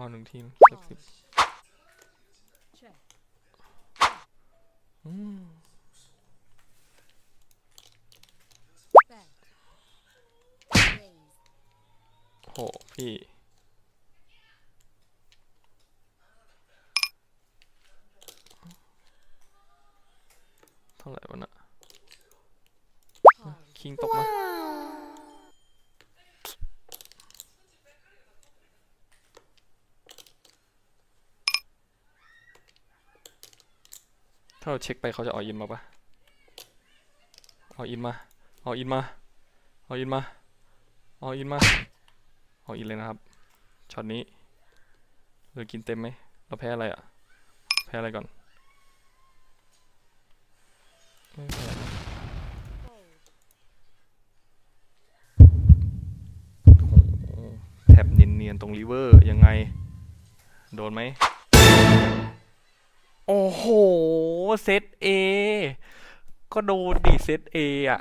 อหนึ่งทีมสักสิบ Check. อืม Bet. Raise. โห พี่ เท่าไหร่วะน่ะ Call. คิงตกมา ถ้าเราเช็คไปเขาจะเอาอินมาปะเอาอินมาเอาอินมาเอาอินมาเอาอินมาเอาอินเลยนะครับช็อตนี้เหลือกินเต็มไหมเราแพ้อะไรอะ แพ้อะไรก่อนไม่แพ้แท็บเนียนๆตรงริเวอร์ยังไง โดนไหม โอ้โห เซตเอก็โดนดิเซตเออะ